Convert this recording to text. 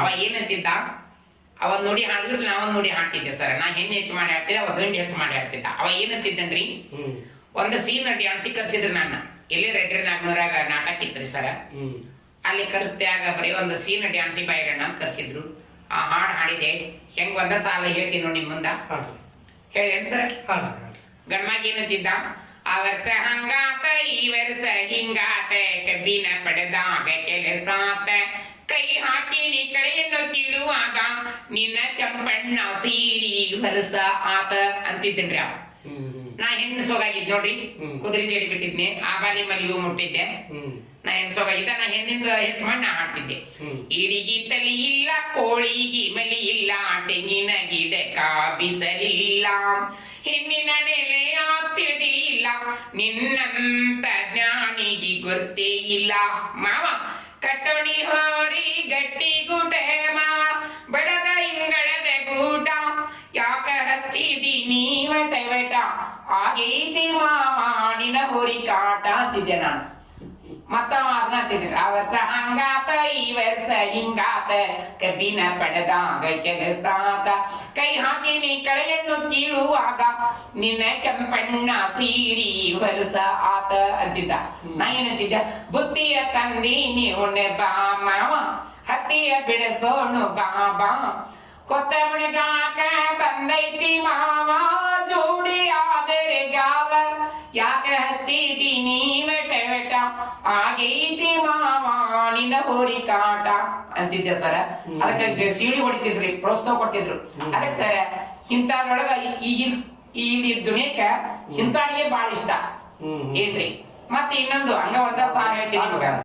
ಅವ ಏನಂತಿದ್ದ ಅವ ನೋಡಿ ಹಾಡಿದ್ರು ನಾವ್ ನೋಡಿ ಹಾಡ್ತಿದ್ದೆ ಸರ್. ನಾ ಹೆಣ್ಣು ಹೆಚ್ಚು ಮಾಡಿ ಹಾಡ್ತಿದ್ದೆ ಅವ ಗಂಡು ಹೆಚ್ಚು ಮಾಡಿ ಹಾಡ್ತಿದ್ದ ಅವ ಏನಂತಿದ್ದನ್ರಿ ಅಂತಿದ್ದನ್ರಿ ಒಂದು ಸೀನ್ ಡ್ಯಾನ್ಸಿ ಕರ್ಸಿದ್ರು ನನ್ನ. ಎಲ್ಲಿ ರೆಡ್ರಿ ನಾಗ್ನೂರಾಗ ನಾಟಕ ಇತ್ರಿ ಸರ್? ಅಲ್ಲಿ ಕರ್ಸ್ದಾಗ ಬರೀ ಒಂದು ಸೀನ್ ಡ್ಯಾನ್ಸಿ ಬಾಯಿರಣ್ಣ ಅಂತ ಕರ್ಸಿದ್ರು. ಆ ಹಾಡ್ ಹಾಡಿದೆ. ಹೆಂಗ್ ಒಂದ ಸಾಲ ಹೇಳ್ತೀನಿ ನೋಡಿ ನಿಮ್ ಮುಂದ. ಹೇಳೇನ್ ಸರ್? ಗಂಡ್ಮಾಗ ಏನಂತಿದ್ದ ಆ ವರ್ಷ ಹಂಗಾತ ಈ ವರ್ಷ ಹಿಂಗಾತ ಕಬ್ಬಿನ ಪಡೆದಾಗ ಕೆಲಸಾತ ಕೈ ಹಾಕಿ ನೀ ಕಳೆಯನ್ನು ತಿಳುವಾಗ ನಿನ್ನ ಚಂಪಣ್ಣ ಸೀರಿ ಹೊಲಸ ಆತ ಅಂತಿದ್ದೇನ್ರಿ ಅವ. ನಾ ಹೆಣ್ಣು ಸೊಗಾಗಿದ್ ನೋಡ್ರಿ. ಕುದುರೆ ಜೇಡಿ ಬಿಟ್ಟಿದ್ನೆ ಆ ಬಾಲಿ ಮಲಿಗೂ ಮುಟ್ಟಿದ್ದೆ. ನಾ ಹೆಣ್ಣು ಸೊಗಾಗಿದ್ದ ನಾ ಹೆಣ್ಣಿಂದ ಹೆಚ್ಚು ಮಾಡಿ ನಾ ಹಾಡ್ತಿದ್ದೆ ಇಡಿಗಿ ತಲಿ ಇಲ್ಲ ಕೋಳಿಗಿ ಮಲಿ ಇಲ್ಲ ತೆಂಗಿನ ಗಿಡಕ ಬಿಸಲಿಲ್ಲ ಹೆಣ್ಣಿನ ನೆಲೆ ತಿಳಿದಿ ಇಲ್ಲ ನಿನ್ನಂತ ಜ್ಞಾನಿಗಿ ಗೊತ್ತೇ ಇಲ್ಲ. ಮಾವ ಕಟ್ಟೋಣಿ ಹೋರಿ ಗಟ್ಟಿ ವಟ ಆಗೈತಿ ನಿನ್ನ ಹೋರಿ ಕಾಟ ಅಂತಿದ್ದೆ ನಾನು. ಮತ್ತ ಅದನ್ನ ಅಂತಿದ್ದೆ. ಆ ವರ್ಷ ಹಂಗಾತ, ಈ ವರ್ಷ ಹಿಂಗಾತ, ಕಬ್ಬಿನ ಪಡೆದಾಗ ಕೆಲಸಾತ. ಕೈ ಹಾಕಿ ನೀ ಕಳೆಯನ್ನು ಕೀಳುವಾಗ ನಿನ್ನ ಕೆಂಪಣ್ಣ ಸೀರಿ ವರ್ಷ ಆತ ಅಂತಿದ್ದ. ನಾ ಏನಂತಿದ್ದ ಬುದ್ಧಿಯ ತಂದಿ ನೀವು ಬಾ, ಮಾವ. ಹತ್ತಿಯ ಬಿಡಸೋನು ಬಾಬಾ ಕೊತ್ತ ಮುಣಗಾಕ ಬಂದೈತಿ ಮಾವ. ಆಗೈತಿ ಮಾವ ನಿನ್ನ ಹೋರಿ ಕಾಟ ಅಂತಿದ್ದೆ ಸರ. ಅದಕ್ಕೆ ಸೀಳಿ ಸಿಡಿ ಹೊಡಿತಿದ್ರಿ ಪ್ರೋತ್ಸಾಹ ಕೊಡ್ತಿದ್ರು. ಹ್ಮ್. ಅದಕ್ಕೆ ಸರ ಇಂಥದ್ರೊಳಗ ಈಗಿನ ಈ ದುನಿಯಕ್ಕ ಇಂಥಾಡಿಗೆ ಬಾಳ ಇಷ್ಟ. ಹ್ಮ್ ಹ್ಮ್. ಏನ್ರಿ? ಮತ್ತೆ ಇನ್ನೊಂದು ಹಂಗ ಒಂದ ಸಾರ್ ಹೇಳ್ತೀನಿ.